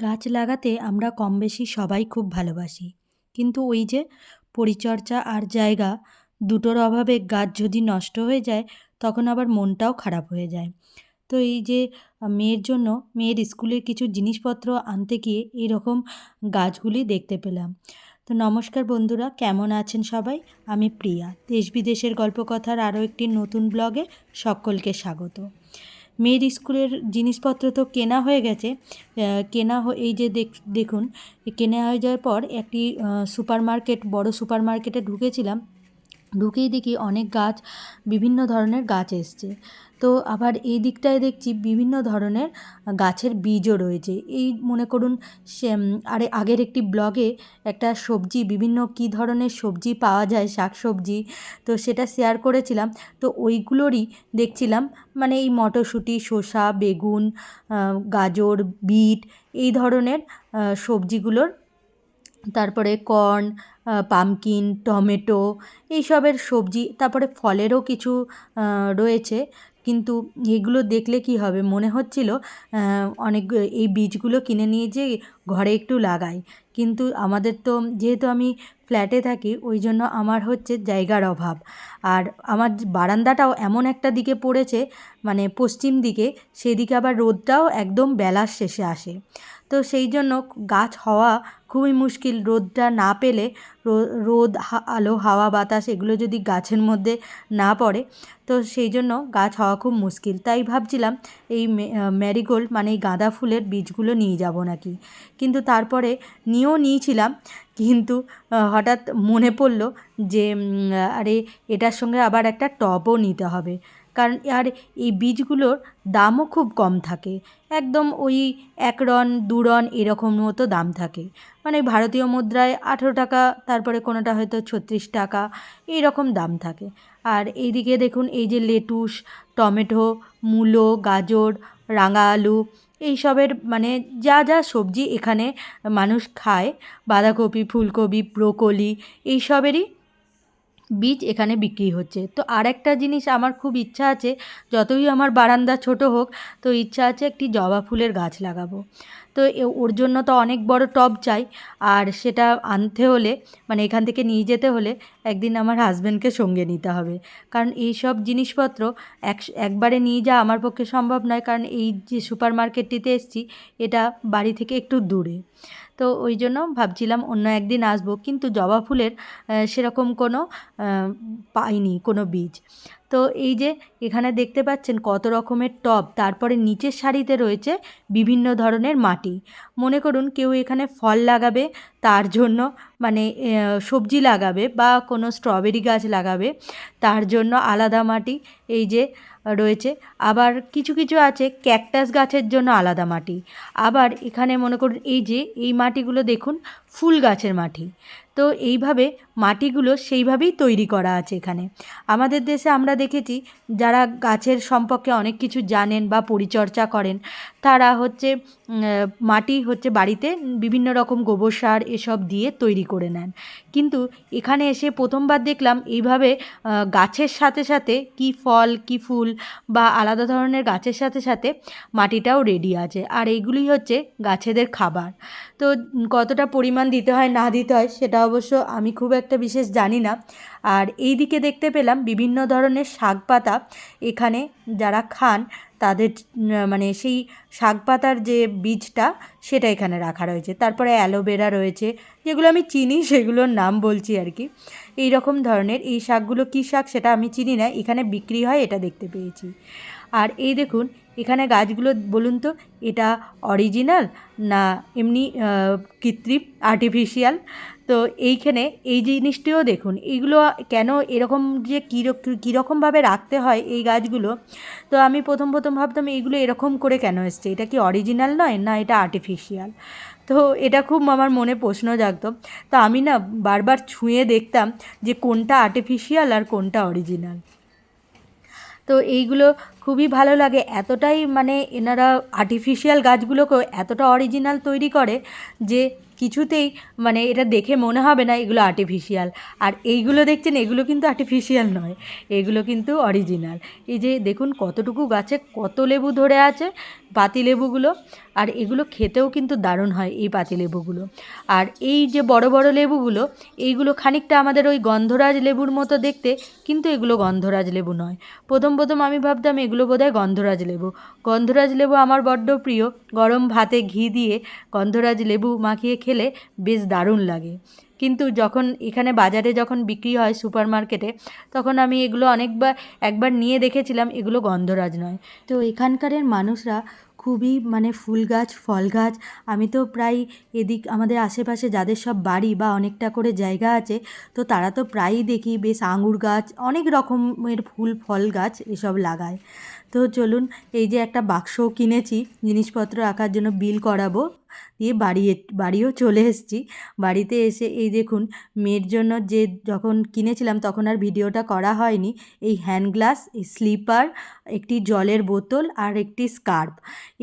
গাছ লাগাতে আমরা কম বেশি সবাই খুব ভালোবাসি। কিন্তু ওই যে পরিচর্যা আর জায়গা দুটোর অভাবে গাছ যদি নষ্ট হয়ে যায়, তখন আবার মনটাও খারাপ হয়ে যায়। তো এই যে মেয়ের জন্য, মেয়ের স্কুলের কিছু জিনিসপত্র আনতে গিয়ে এরকম গাছগুলি দেখতে পেলাম। তো নমস্কার বন্ধুরা, কেমন আছেন সবাই? আমি প্রিয়া। দেশ বিদেশের গল্পকথার আরও একটি নতুন ব্লগে সকলকে স্বাগত। মেয়ের স্কুলের জিনিসপত্র তো কেনা হয়ে গেছে কেনা এই যে দেখ- দেখুন, কেনা হয়ে যাওয়ার পর একটি সুপার মার্কেট বড়ো সুপার মার্কেটে ঢুকেছিলাম। ঢুকেই দেখি অনেক গাছ, বিভিন্ন ধরনের গাছ এসছে। তো আবার এই দিকটায় দেখছি বিভিন্ন ধরনের গাছের বীজও রয়েছে। এই মনে করুন সে আরে আগের একটি ব্লগে একটা সবজি, বিভিন্ন কী ধরনের সবজি পাওয়া যায়, শাক সবজি, তো সেটা শেয়ার করেছিলাম। তো ওইগুলোরই দেখছিলাম মানে এই মটরশুঁটি, শসা, বেগুন গাজর, বিট, এই ধরনের সবজিগুলোর তারপরে কর্ন পামকিন, টমেটো এইসবের সবজি, তারপরে ফলেরও কিছু রয়েছে। কিন্তু এগুলো দেখলে কি হবে? মনে হচ্ছিল অনেক এই বীজগুলো কিনে নিয়ে যে ঘরে একটু লাগাই। কিন্তু আমাদের তো, যেহেতু আমি ফ্ল্যাটে থাকি, ওই জন্য আমার হচ্ছে জায়গার অভাব। আর আমার বারান্দাটাও এমন একটা দিকে পড়েছে মানে পশ্চিম দিকে, সেদিকে আবার রোদটাও একদম বেলার শেষে আসে। তো সেই জন্য গাছ হওয়া খুবই মুশকিল রোদটা না পেলে রোদ আলো, হাওয়া, বাতাস এগুলো যদি গাছের মধ্যে না পড়ে, তো সেই জন্য গাছ হওয়া খুব মুশকিল। তাই ভাবছিলাম এই ম্যারিগোল্ড মানে এই গাঁদা ফুলের বীজগুলো নিয়ে যাব নাকি। কিন্তু তারপরে নিয়েও নিয়েছিলাম, কিন্তু হঠাৎ মনে পড়ল যে আরে এটার সঙ্গে আবার একটা টবও নিতে হবে। কারণ আর এই বীজগুলোর দামও খুব কম থাকে। একদম ওই এক রন দু রন এরকম মতো দাম থাকে। মানে ভারতীয় মুদ্রায় আঠেরো টাকা, তারপরে কোনোটা হয়তো ছত্রিশ টাকা এই রকম দাম থাকে। আর এইদিকে দেখুন এই যে লেটুস, টমেটো, মূলো, গাজর, রাঙা আলু এইসবের মানে যা যা সবজি এখানে মানুষ খায়। বাঁধাকপি, ফুলকপি, ব্রোকলি এইসবেরই বীজ এখানে বিক্রি হচ্ছে। তো আর একটা জিনিস আমার খুব ইচ্ছা আছে, যতই আমার বারান্দা ছোট হোক, তো ইচ্ছা আছে একটি জবা ফুলের গাছ লাগাবো। তো ওর জন্য তো অনেক বড় টব চাই। আর সেটা আনতে হলে মানে এখান থেকে নিয়ে যেতে হলে একদিন আমার হাজব্যান্ডকে সঙ্গে নিতে হবে। কারণ এই সব জিনিসপত্র এক একবারে নিয়ে যাওয়া আমার পক্ষে সম্ভব নয়। কারণ এই যে সুপার মার্কেটটিতে এসেছি, এটা বাড়ি থেকে একটু দূরে। তো ওই জন্য ভাবছিলাম অন্য একদিন আসব। কিন্তু জবা ফুলের সেরকম কোনো পাইনি কোনো বীজ। তো এই যে এখানে দেখতে পাচ্ছেন কত রকমের টব, তারপরে নিচের সারিতে রয়েছে বিভিন্ন ধরনের মাটি। মনে করুন কেউ এখানে ফল লাগাবে তার জন্য মানে সবজি লাগাবে বা কোনো স্ট্রবেরি গাছ লাগাবে, তার জন্য আলাদা মাটি, এই যে রয়েছে। আবার কিছু কিছু আছে ক্যাকটাস গাছের জন্য আলাদা মাটি। আবার এখানে মনে করুন এই যে, এই মাটিগুলো দেখুন, ফুল গাছের মাটি। তো এইভাবে মাটিগুলো সেইভাবেই তৈরি করা আছে এখানে। আমাদের দেশে আমরা দেখেছি, যারা গাছের সম্পর্কে অনেক কিছু জানেন বা পরিচর্যা করেন, তারা হচ্ছে মাটি হচ্ছে বাড়িতে বিভিন্ন রকম গোবর সার এসব দিয়ে তৈরি করে নেন। কিন্তু এখানে এসে প্রথমবার দেখলাম এইভাবে গাছের সাথে সাথে কি ফল, কি ফুল বা আলাদা ধরনের গাছের সাথে সাথে মাটিটাও রেডি আছে। আর এইগুলি হচ্ছে গাছেদের খাবার। তো কতটা পরিমাণ দিতে হয় না দিতে হয় সেটা অবশ্য আমি খুব একটা বিশেষ জানি না। আর এই দিকে দেখতে পেলাম বিভিন্ন ধরনের শাক পাতা এখানে যারা খান, তাদের মানে সেই শাক পাতার যে বীজটা সেটা এখানে রাখা রয়েছে। তারপরে অ্যালোভেরা রয়েছে, যেগুলো আমি চিনি, সেগুলোর নাম বলছি আর কি। এই রকম ধরনের এই শাকগুলো কী শাক সেটা আমি চিনি না, এখানে বিক্রি হয়, এটা দেখতে পেয়েছি। আর এই দেখুন, এখানে গাছগুলো, বলুন তো, এটা অরিজিনাল না এমনি কৃত্রিম আর্টিফিশিয়াল তো এইখানে এই জিনিসটিও দেখুন, এইগুলো কেন এরকম যে কীরকম কীরকমভাবে রাখতে হয় এই গাছগুলো? তো আমি প্রথম প্রথম ভাবতাম এইগুলো এরকম করে কেন এসছে? এটা কি অরিজিনাল নয় না এটা আর্টিফিশিয়াল তো এটা খুব আমার মনে প্রশ্ন জাগতো। তো আমি না বারবার ছুঁয়ে দেখতাম যে কোনটা আর্টিফিশিয়াল আর কোনটা অরিজিনাল তো এইগুলো খুবই ভালো লাগে। এতটাই মানে এনারা আর্টিফিশিয়াল গাছগুলোকেও এতটা অরিজিনাল তৈরি করে যে কিছুতেই মানে এটা দেখে মনে হবে না এগুলো আর্টিফিশিয়াল আর এইগুলো দেখছেন, এগুলো কিন্তু আর্টিফিশিয়াল নয়, এগুলো কিন্তু অরিজিনাল এই যে দেখুন কতটুকু গাছে কত লেবু ধরে আছে, পাতি লেবুগুলো। আর এগুলো খেতেও কিন্তু দারুণ হয় এই পাতি লেবুগুলো। আর এই যে বড় বড় লেবুগুলো, এইগুলো খানিকটা আমাদের ওই গন্ধরাজ লেবুর মতো দেখতে, কিন্তু এগুলো গন্ধরাজ লেবু নয়। প্রথম প্রথম আমি ভাবতাম এগুলো বোধহয় গন্ধরাজ লেবু। গন্ধরাজ লেবু আমার বড্ড প্রিয়। গরম ভাতে ঘি দিয়ে গন্ধরাজ লেবু মাখিয়ে খেলে বেশ দারুণ লাগে। কিন্তু যখন এখানে বাজারে যখন বিক্রি হয় সুপার মার্কেটে তখন আমি এগুলো অনেকবার, একবার নিয়ে দেখেছিলাম, এগুলো গন্ধরাজ নয়। তো এখানকারের মানুষরা খুবই মানে ফুল গাছ, ফল গাছ। আমি তো প্রায় এদিক, আমাদের আশেপাশে যাদের সব বাড়ি বা অনেকটা করে জায়গা আছে, তো তারা তো প্রায়ই দেখি বেশ আঙুর গাছ, অনেক রকমের ফুল, ফল গাছ এসব লাগায়। তো চলুন, এই যে একটা বাক্স কিনেছি, জিনিসপত্র রাখার জন্য বিল করাবো। দিয়ে বাড়ি বাড়িও চলে এসেছি। বাড়িতে এসে এই দেখুন, মেয়ের জন্য যে যখন কিনেছিলাম তখন আর ভিডিওটা করা হয়নি। এই হ্যান্ড গ্লাস, এই স্লিপার, একটি জলের বোতল আর একটি স্কার্প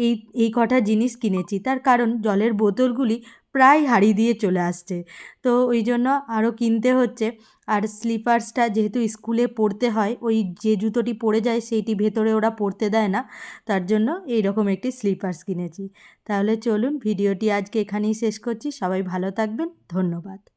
এই এই কটা জিনিস কিনেছি। তার কারণ জলের বোতলগুলি প্রায় হারিয়ে দিয়ে চলে আসছে। তো ওই জন্য আরও কিনতে হচ্ছে। আর স্লিপার্সটা যেহেতু স্কুলে পড়তে হয়, ওই যে জুতোটি পরে যায় সেইটি ভেতরে ওরা পড়তে দেয় না। তার জন্য এই রকম একটি স্লিপার্স কিনেছি। তাহলে চলুন, ভিডিওটি আজকে এখানেই শেষ করছি। সবাই ভালো থাকবেন। ধন্যবাদ।